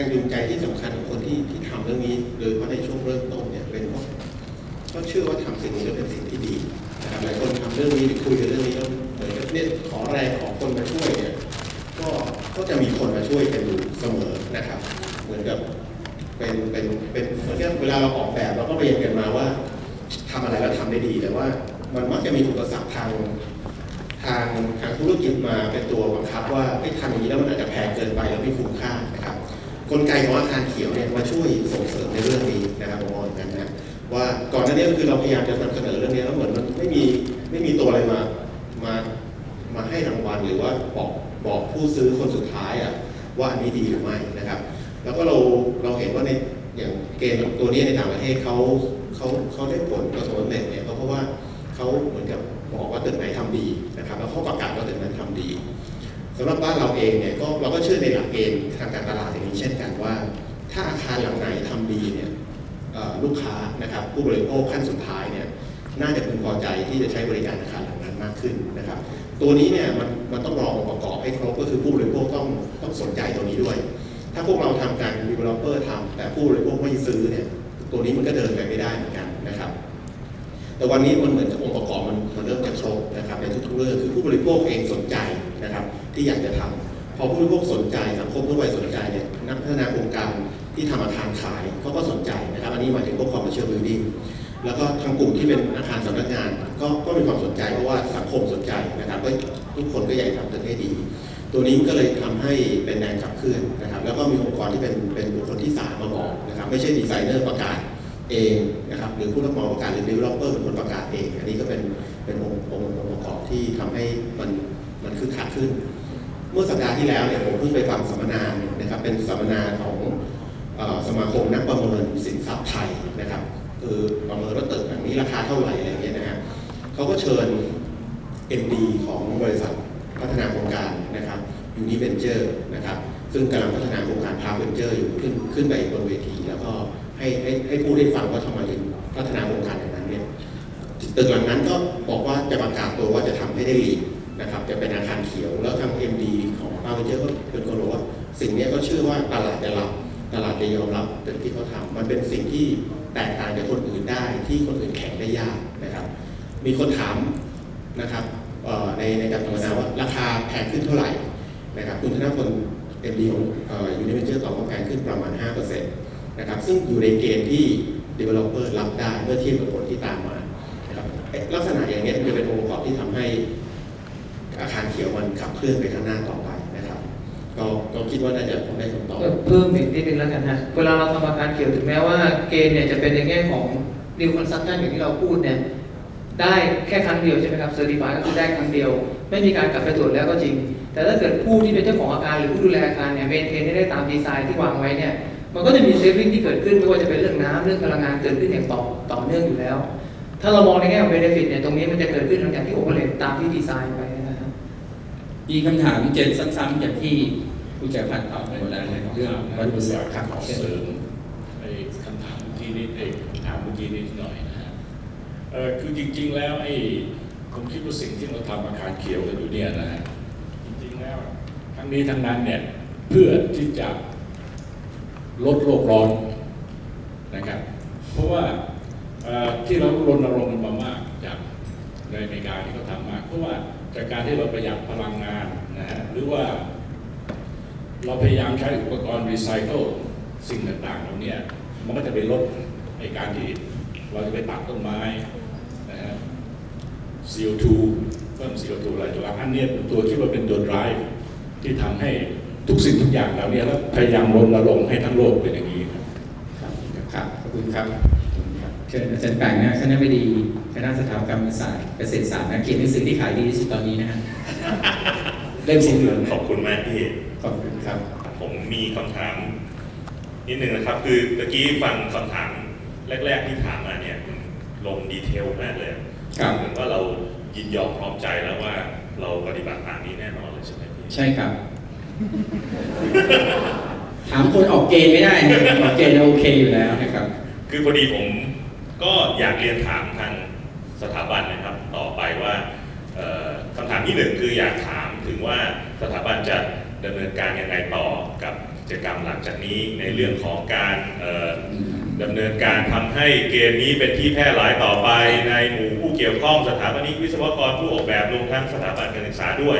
แรงจูงใจที่สำคัญของคนที่ที่ทำเรื่องนี้โดยเฉพาะในช่วงเริ่มต้นเนี่ยเป็นเพราะก็เชื่อว่าทำสิ่งนี้เป็นสิ่งที่ดีนะครับหลายคนทำเรื่องนี้หรือคุยกันเรื่องนี้แล้วเหมือนกับเนี่ยขอแรงขอคนมาช่วยเนี่ยก็ก็จะมีคนมาช่วยกันอยู่เสมอนะครับ เหมือนกับเป็นเป็นเป็นเหมือนกับเวลาเราออกแบบเราก็เรียนกันมาว่าทำอะไรแล้วทำได้ดีแต่ว่า มันมักจะมีอุปสรรคทางทางทางธุรกิจมาเป็นตัวบังคับว่าไอ้ทำอย่างนี้แล้วมันอาจจะแพงเกินไปแล้วไม่คุ้มค่านะครับ กลไกของอาคารเขียวเนี่ยมาช่วยส่งเสริมในเรื่องนี้นะครับผมมองอย่างนั้นนะว่าก่อนหน้านี้คือเราพยายามจะนำเสนอเรื่องนี้แล้วเหมือนมันไม่มีไม่มีตัวอะไรมามามาให้รางวัลหรือว่าบอกบอกผู้ซื้อคนสุดท้ายอะว่าอันนี้ดีหรือไม่นะครับ แล้วก็เราเราเห็นว่าในอย่างเกณฑ์ตัวนี้ในต่างประเทศเขาเขาเขาได้ผลประสบความสำเร็จเนี่ยเพราะว่าเขาเหมือนกับบอกว่าตึกไหนทำดีนะครับ แล้วเขาประกาศว่าตึกนั้นทำดี สำหรับบ้านเราเองเนี่ยก็เราก็เชื่อในหลักเกณฑ์ทางการตลาดอย่างนี้เช่นกันว่า ถ้าอาคารหลังไหนทำดีเนี่ยลูกค้านะครับผู้บริโภคขั้นสุดท้ายเนี่ยน่าจะพึงพอใจที่จะใช้บริการอาคารหลังนั้นมากขึ้นนะครับ ตัวนี้เนี่ยมันมันต้องรอองค์ประกอบให้ครบก็คือผู้บริโภคต้องต้องสนใจตัวนี้ด้วย ถ้าพวกเราทำการ developer ทำแต่ผู้บริโภคไม่ซื้อเนี่ยตัวนี้มันก็เดินไปไม่ได้เหมือนกันนะครับ แต่วันนี้มันเหมือนองค์ประกอบมันมันเริ่มจะครบนะครับในทุกๆเรื่องคือผู้บริโภคเองสนใจ นะครับ ที่อยากจะทำพอผู้บริโภคสนใจสังคมทั่วไปสนใจเนี่ยนักพัฒนาโครงการที่ทำอาคารขายเขาก็สนใจนะครับ อันนี้หมายถึงพวก commercial building แล้วก็ทางกลุ่มที่เป็นอาคารสำนักงาน ก็ก็มีความสนใจเพราะว่าสังคมสนใจนะครับก็ทุกคนก็อยากทำตึกให้ดี ตัวนี้ก็เลยทำให้เป็นแรงขับเคลื่อนนะครับ แล้วก็มีองค์กรที่เป็นเป็นบุคคลที่สามมาบอกนะครับ ไม่ใช่ดีไซเนอร์ประกาศเองนะครับหรือผู้รับเหมาประกาศหรือ developer เป็นคนประกาศเอง อันนี้ก็เป็นเป็นองค์องค์องค์ประกอบที่ทำให้มัน มันคึกคักขึ้น เมื่อสัปดาห์ที่แล้วเนี่ยผมเพิ่งไปฟังสัมมนาเนี่ยนะครับ เป็นสัมมนาของอสมาคมนักประเมินสินทรัพย์ไทยนะครับคือประเมินว่าตึกแบบนี้ราคาเท่าไหร่อะไรเงี้ยนะฮะเขาก็เชิญ MD ของบริษัทพัฒนาโครงการนะครับ Univenture นะครับซึ่งกำลังพัฒนาโครงการ p a r Venture อยู่ขึ้นขึ้นไปบนเวที แล้วก็ให้ให้ให้พูดให้ฟังว่าทำไมถึงพัฒนาโครงการอย่างนั้นเนี่ยตึกหลังนั้นก็บอกว่าจะประกาศตัวว่าจะทำให้ได้ลีด นะครับจะเป็นอาคารเขียวแล้วทาง MD ของ p a r Venture ก็เป็นคนบอกว่าสิ่งนี้ก็เชื่อว่าตลาดจะรับตลาดจะยอมรับตึกที่เขาทำมันเป็นสิ่งที่แตกต่างจากคนอื่นได้ที่คนอื่นแข่งได้ยากนะครับ มีคนถามนะครับในในการสัมมนาว่าราคาแพงขึ้นเท่าไหร่นะครับคุณธนพลเอ็มดีของยูนิเวนเจอร์ตอบว่าแพงขึ้นประมาณ 5%นะครับซึ่งอยู่ในเกณฑ์ที่ developer รับได้เมื่อเทียบกับผลที่ตามมานะครับลักษณะอย่างนี้จะเป็นองค์ประกอบที่ทำให้ อาคารเขียวมันขับเคลื่อนไปข้างหน้าต่อไปนะครับก็ก็คิดว่าน่าจะได้คำตอบเพิ่มอีกนิดนึงแล้วกันฮะเวลาเราทำอาคารเขียวถึงแม้ว่าเกณฑ์เนี่ยจะเป็นในแง่ของ new construction อย่างที่เราพูดเนี่ยได้แค่ครั้งเดียวใช่ไหมครับเซอร์ติฟายก็คือได้ครั้งเดียว ไม่มีการกลับไปตรวจแล้วก็จริง แต่ถ้าเกิดผู้ที่เป็นเจ้าของอาคารหรือผู้ดูแลอาคารเนี่ยเมนเทนได้ตามดีไซน์ที่วางไว้เนี่ยมันก็จะมีเซฟวิ่งที่เกิดขึ้นไม่ว่าจะเป็นเรื่องน้ำเรื่องพลังงานเกิดขึ้นอย่างต่อต่อเนื่องอยู่แล้ว ถ้าเรามองในแง่ของเบนฟิตเนี่ยตรงนี้มันจะเกิดขึ้นหลังจากที่โอเปเรตตามที่ดีไซน์ไป มีคำถามเจนซ้ำๆจากที่ผู้จัดการตอบไปหมดแล้วนะเรื่องวัตถุประสงค์ครับขอเสริมไอ้คำถามที่นิดเองถามเมื่อกี้นิดหน่อยนะฮะเออคือจริง ๆ แล้วไอ้ผมคิดว่าสิ่งที่เราทำอาคารเขียวกันอยู่เนี่ยนะฮะจริงๆแล้วทั้งนี้ทั้งนั้นเนี่ยเพื่อที่จะลดโลกร้อนนะครับ เพราะว่าที่เรารณรงค์มามากจากในอเมริกาที่เขาทำมากเพราะว่า จากการที่เราประหยัดพลังงานนะฮะหรือว่า เราพยายามใช้อุปกรณ์รีไซเคิลสิ่งต่างๆเหล่าเนี้มันก็จะไปลดในการที่เราจะไปตัดต้นไม้นะฮะ CO2 เพิ่ม CO2 อะไรตัวอันเนี้ยเป็นตัวที่ว่าเป็นตัว drive ที่ทำให้ทุกสิ่งทุกอย่างเหล่านี้แล้วพยายามรณรงค์ให้ทั้งโลกเป็นอย่างนี้ครับ ครับขอบคุณครับ เชิญอาจารย์แปงนะคณะบดีคณะสถาปัตยศาสตร์เกษตรศาสตร์นะเขียนหนังสือที่ขายดีที่สุดตอนนี้นะฮะเล่มสีเหลืองขอบคุณมากพี่ขอบคุณครับ ผมมีคำถามนิดนึงนะครับ คือเมื่อกี้ฟังคำถามแรก ๆ ที่ถามมาเนี่ยลงดีเทลมากเลยครับเหมือนว่าเรายินยอมพร้อมใจแล้วว่าเราปฏิบัติตามนี้แน่นอนเลยใช่ไหมพี่ใช่ครับ ถามคนออกเกณฑ์ไม่ได้นะออกเกณฑ์เราโอเคอยู่แล้วนะครับ คือพอดีผม ก็อยากเรียนถามทางสถาบันนะครับต่อไปว่าคำถามที่หนึ่งคืออยากถามถึงว่าสถาบันจะดำเนินการยังไงต่อกับกิจกรรมหลังจากนี้ในเรื่องของการดำเนินการทำให้เกมนี้เป็นที่แพร่หลายต่อไปในหมู่ผู้เกี่ยวข้องสถาปนิกวิศวกรผู้ออกแบบรวมทั้งสถาบันการศึกษาด้วย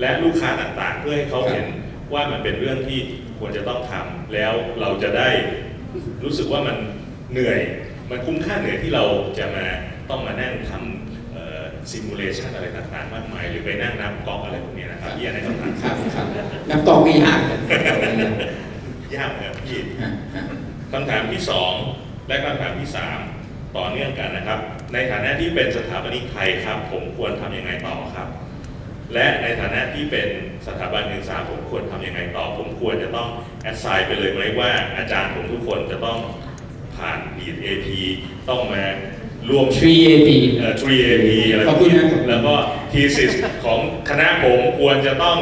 และลูกค้าต่างๆ เพื่อให้เขาเห็นว่ามันเป็นเรื่องที่ควรจะต้องทำแล้วเราจะได้รู้สึกว่ามันเหนื่อย มันคุ้มค่าเหนื่อยที่เราจะมาต้องมานั่งทำซิมูเลชันอะไรต่างๆมากมาย หรือไปนั่งนับกอล์ฟอะไรพวกนี้นะครับที่อันในคำถามครับครับน้ำตกมีหักยากนะครับพี่ฮะฮะคำถามที่สองและคำถามที่สามต่อเนื่องกันนะครับ ในฐานะที่เป็นสถาปนิกไทยครับ ผมควรทำยังไงต่อครับ และในฐานะที่เป็นสถาบันการศึกษาผมควรทำยังไงต่อ ผมควรจะต้องแอดไซน์ไปเลยไหมว่าอาจารย์ผมทุกคนจะต้อง ผ่านดีด AP ต้องมาร่วม 3AP เอ่อ 3AP อะไรขอบคุณนะ แล้วก็ thesis ของคณะผมควรจะต้อง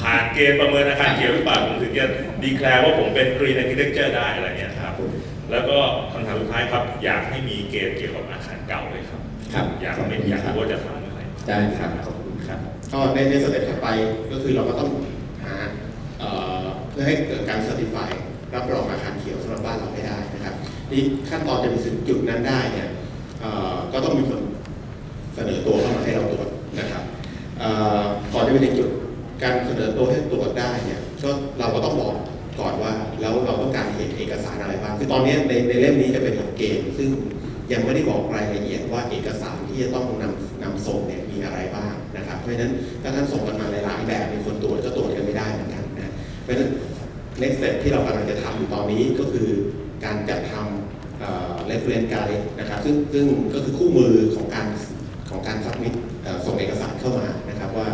ผ่านเกณฑ์ประเมินอาคารเขียวหรือเปล่าผมถึงจะดีแคลร์ว่าผมเป็น green architecture ได้อะไรเงี้ยครับ แล้วก็คำถามสุดท้ายครับ อยากให้มีเกณฑ์เกี่ยวกับอาคารเก่าเลยครับ ครับอยากขอบไม่คุณอยากครับรู้ว่าจะทำเมื่อไหร่ได้ครับขอบคุณครับก็ในในสเต็ปถัดไปก็คือเราก็ต้องหาเอ่อเพื่อให้เกิดการ certify รับรองอาคารเขียวสำหรับบ้านเราให้ได้นะครับ นี่ขั้นตอนจะไปถึงจุดนั้นได้เนี่ยก็ต้องมีคนเสนอตัวเข้ามาให้เราตรวจนะครับเอ่อก่อนจะไปถึงจุดการเสนอตัวให้ตรวจได้เนี่ยก็เราก็ต้องบอกก่อนว่าแล้วเราต้องการเห็นเอกสารอะไรบ้างคือตอนนี้ในในเล่มนี้จะเป็นหลักเกณฑ์ซึ่งยังไม่ได้บอกรายละเอียดว่าเอกสารที่จะต้องนำนำส่งเนี่ยมีอะไรบ้างนะครับเพราะฉะนั้นถ้าท่านส่งกันมาหลายแบบมีคนตรวจก็ตรวจกันไม่ได้เหมือนกันนะเพราะฉะนั้น next step ที่เรากำลังจะทำอยู่ตอนนี้ก็คือ การจัดทำเอ่อ reference guide นะครับซึ่งซึ่งก็คือคู่มือของการของการ submit เอ่อส่งเอกสารเข้ามานะครับว่า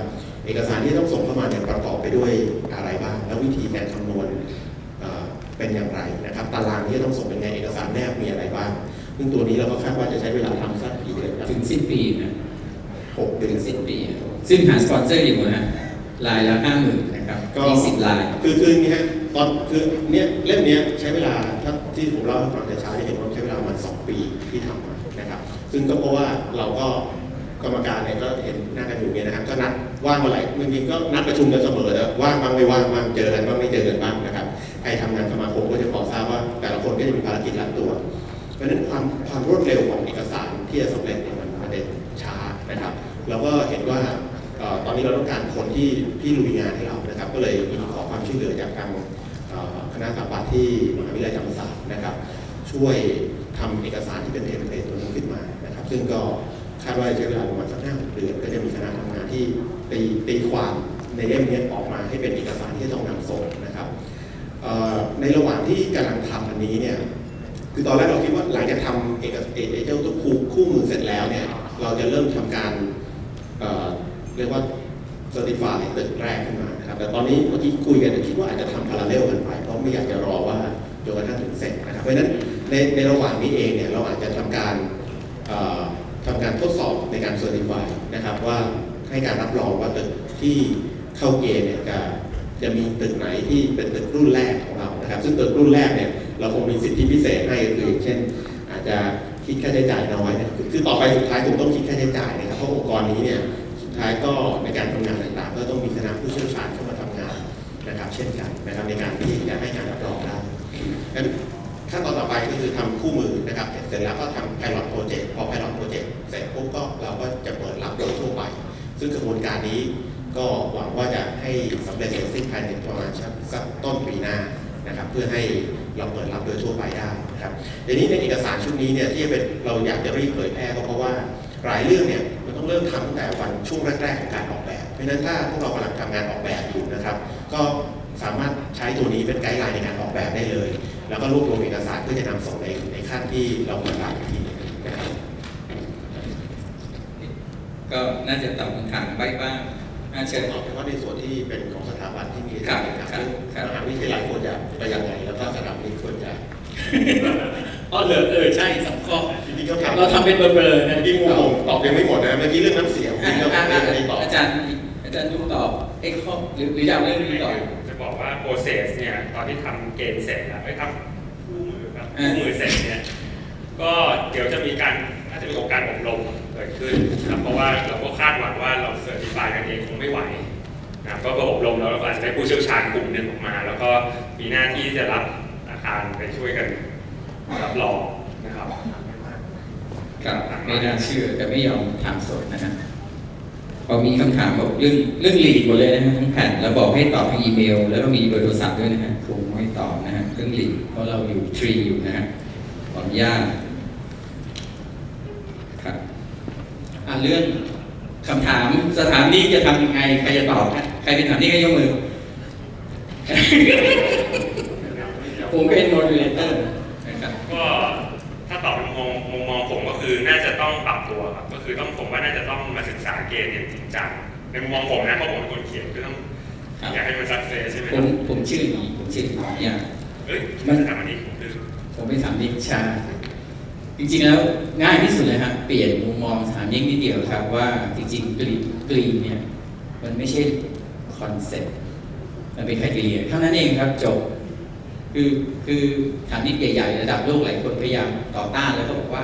เอกสารที่ต้องส่งเข้ามาเนี่ยประกอบไปด้วยอะไรบ้าง แล้ววิธีการคำนวณเอ่อเป็นอย่างไรนะครับ ตารางที่จะต้องส่งเป็นไงเอกสารแนบมีอะไรบ้างซึ่งตัวนี้เราก็คาดว่าจะใช้เวลาทำสักกี่เดือนครับถึงสิ้นปีนะหกเดืถึอนงสิ้นปีนะซึ่งหาสปอนเซอร์อยู่นะลายละห้าหมื่นนะครับก็มีสิบลาย คือคืออย่างนี้ฮะตอนคือเนี่ยเล่มเนี้ยใช้เวลาถ้า ที่ผมเล่าให้ฟังแต่เช้าจะเห็นว่าใช้เวลาประมาณสองปีที่ทำมานะครับ ซึ่งก็เพราะว่าเราก็กรรมการเนี่ยก็เห็นหน้ากันอยู่เนี่ยนะครับก็นัดว่างเมื่อไหร่บางทีก็นัดประชุมกันเสมอแต่ว่างบ้างไม่ว่างบ้างเจอกันบ้างไม่เจอกันบ้างนะครับใครทำงานสมาคมก็จะพอทราบว่า แต่ละคนก็จะมีภารกิจรัดตัว เพราะฉะนั้นความความรวดเร็วของเอกสารที่จะสำเร็จเนี่ยมันมันเป็นช้านะครับเราก็เห็นว่าตอนนี้เราต้องการคนที่ที่ลุยงานให้เรานะครับ ก็เลยมีขอความช่วยเหลือจากทางคณะสถาปัตย์ที่มหาวิทยาลัยธรรมศาสตร์ นะครับ ช่วยทำเอกสารที่เป็นเทมเพลตตัวนี้ขึ้นมานะครับ ซึ่งก็คาดว่าจะใช้เวลาประมาณสักห้าเดือนก็จะมีคณะทำงานที่ตีตีความในเล่มนี้ออกมาให้เป็นเอกสารที่ต้องนำส่งนะครับในระหว่างที่กำลังทำอันนี้เนี่ยคือตอนแรกเราคิดว่าหลังจากทำเอกเอเจ้าตัวคู่คู่มือเสร็จแล้วเนี่ยเราจะเริ่มทำการเเรียกว่าเซอร์ติฟายตึกแรกขึ้นมานะครับแต่ตอนนี้เมื่อกี้คุยกันคิดว่าอาจจะทำพาราเรลกันไป เพราะไม่อยากจะรอว่า จนกระทั่งถึงเสร็จนะครับเพราะฉะนั้นในในระหว่างนี้เองเนี่ยเราอาจจะทำการเอ่อทำการทดสอบในการเซอร์ติฟายนะครับว่าให้การรับรองว่าตึกที่เข้าเกณฑ์เนี่ยจะจะมีตึกไหนที่เป็นตึกรุ่นแรกของเรานะครับ ซึ่งตึกรุ่นแรกเนี่ยเราคงมีสิทธิพิเศษให้คืออย่างเช่น อาจจะคิดค่าใช้จ่ายน้อยนะคือคือต่อไปสุดท้ายผมต้องคิดค่าใช้จ่ายนะครับเพราะองค์กรนี้เนี่ยสุดท้ายก็ในการทำงานต่างๆ ก็ต้องมีคณะผู้เชี่ยวชาญเข้ามาทำงานนะครับ เช่นกันนะครับในการที่จะให้การรับรองได้ งั้นขั้นตอนต่อไปก็คือทำคู่มือนะครับ เสร็จแล้วก็ทำ pilot project พอ pilot project เสร็จปุ๊บก็เราก็จะเปิดรับโดยทั่วไป ซึ่งกระบวนการนี้ก็หวังว่าจะให้สำเร็จเสร็จสิ้นภายในประมาณสักต้นปีหน้านะครับ เพื่อให้เราเปิดรับโดยทั่วไปได้นะครับทีนี้ในเอกสารชุดนี้เนี่ยที่เป็นเราอยากจะรีบเผยแพร่ก็เพราะว่าหลายเรื่องเนี่ยมันต้องเริ่มทำตั้งแต่วันช่วงแรกๆของการออกแบบ เพราะฉะนั้นถ้าพวกเรากำลังทำงานออกแบบอยู่นะครับ ก็ สามารถใช้ตัวนี้เป็นไกด์ไลน์ในการออกแบบได้เลย แล้วก็รวบรวมเอกสารเพื่อจะนำส่งในในขั้นที่เราเปิดรับอีกทีหนึงนะครับก็น่าจะตอบคำถามใบ้บ้างน่าเชิเชิญญตอบเฉพาะในส่วนที่เป็นของสถาบันที่มีครับนะครับครับซึ่งครับมหาวิทยาลัยควรจะไปยังไงแล้วก็สถาบันควรจะอ๋อเหลือเออใช่สองข้อจริงๆก็ถามเราทำเป็นเบลอๆนะเมื่อกี้งงตอบยังไม่หมดนะเมื่อกี้เรื่องน้ำเสียงอะที่เราอะไม่อะได้ตอบอาจารย์อาจารย์ยุ่งตอบเอ้ข้อหรือหรืออยากเรื่องนี้ก่อน จะบอกว่าโปรเซสเนี่ยตอนที่ทำเกณฑ์เสร็จแล้วไอ้ยทำคู่มือครับอ่าคู่มือเสร็จเนี่ยก็เดี๋ยวจะมีการน่าจะมีโอกาสอบรมเกิดขึ้นครับเพราะว่าเราก็คาดหวังว่าเราเซอร์ติฟายกันเองคงไม่ไหวนะครับก็อบรมแล้วเราก็อาจจะได้ผู้เชี่ยวชาญกลุ่มหนึ่งออกมา แล้วก็มีหน้าที่จะรับอาคารไปช่วยกันรับรองนะครับครับไม่น่าเชื่อแต่ไม่ยอมถามสดนะฮะ พอมีคำถามบอกเรื่องเรื่องลีดหมดเลยนะฮะทั้งแผ่นแล้วบอกให้ตอบทางอีเมล แล้วก็มีเบอร์โทรศัพท์ด้วยนะฮะคงไม่ตอบนะฮะเรื่องลีดเพราะเราอยู่ทรีอยู่นะฮะขออนุญาตครับอะเรื่องคำถามสถานที่จะทำยังไงใครจะตอบฮะใครเป็นถามนี่ก็ยกมือผมเป็นโมดูเลเตอร์นะครับก็ถ้าตอบเป็นมุมมองมุมมองผมก็คือน่าจะต้องปรับตัวครับก็ คือต้องผมว่าน่าจะต้องมาศึกษาเกณฑ์อย่างจริงจังในมุมมองผมนะเพราะผมเป็นคนเขียนคือต้องครับอยากให้มันสักเซสใช่ไหมผครัมบผมชื่ออย่างนี้ผมชื่ออย่างนี้เอ้ยมัมันนทำอันนี้ผมคือผมไปถามนิชาจริงๆแล้วง่ายที่สุดเลยครับเปลี่ยนมุมมองถามยิ่งนิดเดียวครับว่าจริงๆกรีนกรีนเนี่ยมันไม่ใช่คอนเซ็ปต์มันเป็นไครทีเรียเท่านั้นเองครับจบคือคือถามนิดใหญ่ๆระดับโลกหลายคนพยายามต่อต้านแล้วก็บอกว่า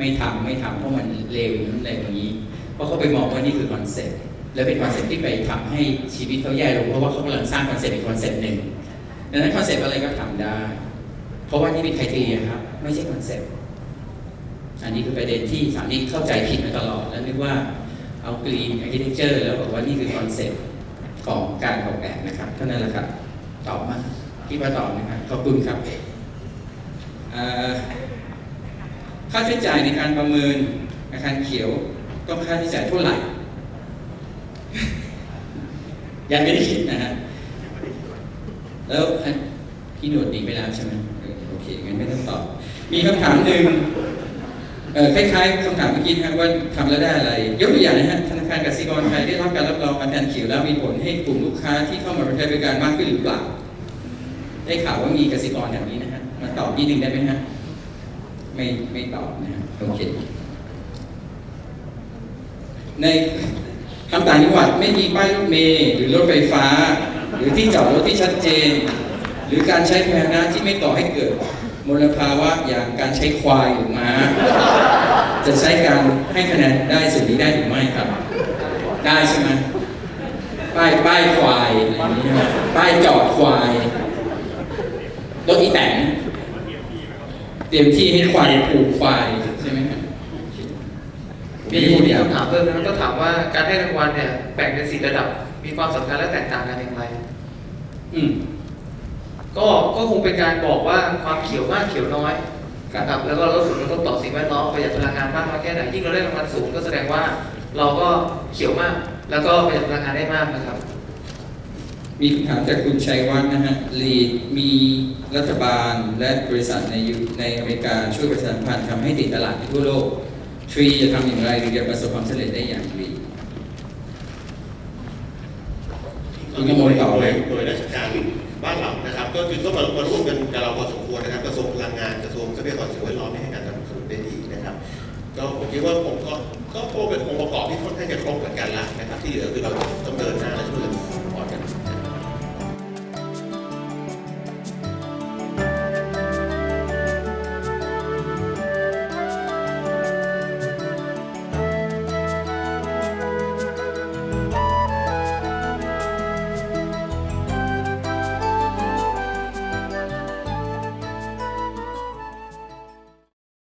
ไม่ทำไม่ทำเพราะมันเลวอย่างนั้นเลวอย่างนี้ เพราะเขาไปมองว่านี่คือคอนเซ็ปต์และเป็นคอนเซ็ปต์ที่ไปทำให้ชีวิตเขาแย่ลงเพราะว่าเขากำลังสร้างคอนเซ็ปต์อีกคอนเซ็ปต์หนึ่งดังนั้นคอนเซ็ปต์อะไรก็ทำได้ เพราะว่านี่เป็นไครทีเรียครับ ไม่ใช่คอนเซ็ปต์อันนี้คือประเด็นที่สามีเข้าใจผิดมาตลอด แล้วนึกว่าเอากรีนอาร์เคเต็กเจอร์แล้วบอกว่านี่คือคอนเซ็ปต์ของการออกแบบนะครับเท่านั้นแหละครับตอบมาคิดว่าตอบนะครับขอบคุณครับ ค่าใช้จ่ายในการประเมินอาคารเขียวต้องค่าใช้จ่ายเท่าไหร่ ยังไม่ได้คิดนะฮะแล้วพี่หนวดหนีไปแล้วใช่ไหมโอเคงั้นไม่ต้องตอบ มีคำถามหนึ่งคล้ายๆคำถามเมื่อกี้นะครับว่าทำแล้วได้อะไร ยกตัวอย่างนะฮะธนาคารกสิกรไทยได้รับการรับรองอาคารเขียวแล้วมีผลให้กลุ่มลูกค้าที่เข้ามาใช้บริการมากขึ้นหรือเปล่า ได้ข่าวว่ามีกสิกรแบบนี้นะฮะมาตอบนิดนึงได้ไหมฮะ ไม่ไม่ตอบนะฮะโอเคในคำต่างจังหวัดไม่มีป้ายรถเมล์หรือรถไฟฟ้า หรือที่จอดรถที่ชัดเจน หรือการใช้พาหนะที่ไม่ก่อให้เกิดมลภาวะอย่างการใช้ควายหรือม้า จะใช้การให้คะแนนได้ส่วนนี้ได้หรือไม่ครับ ได้ใช่ไหมป้ายป้ายควายอะไรอย่างนี้ป้ายจอดควายรถอีแตน เตรียมที่ให้ควายผูกควายใช่ไหมครับมีพูดมีเดียวคำถามเพิ่มนะครับก็ถามว่าการให้รางวัลเนี่ยแบ่งเป็นสี่ระดับ มีความสำคัญและแตกต่างกันอย่างไร อืมก็ก็คงเป็นการบอกว่าความเขียวมากเขียวน้อยครับนะครับแล้วก็ลดผลกระทบต่อสิ่งแวดล้อมประหยัดพลังงานมากน้อยแค่ไหนยิ่งเราได้รางวัลสูงก็แสดงว่า เราก็เขียวมาก แล้วก็ประหยัดพลังงานได้มากนะครับ มีคำถามจากคุณชัยวัฒน์นะฮะลีดมีรัฐบาลและบริษัทในยุในอเมริกาช่วยประชาสัมพันธ์ทำให้ติดตลาดทั่วโลกทรีจะทำอย่างไรถึงจะประสบความสำเร็จได้อย่างดีคุณกมลตอบไหมโดยราชการบ้านเรานะครับ ก็คือก็มามาร่วมกันกับเราพอสมควรนะครับกระทรวงพลังงานกระทรวงทรัพยากรสิ่งแวดล้อมให้การสนับสนุนได้ดีนะครับ ก็ผมคิดว่าผมก็ก็เป็นองค์ประกอบที่ค่อนข้างจะครบเหมือนกันละนะครับ ที่เหลือคือเราต้องเดินหน้าและช่วย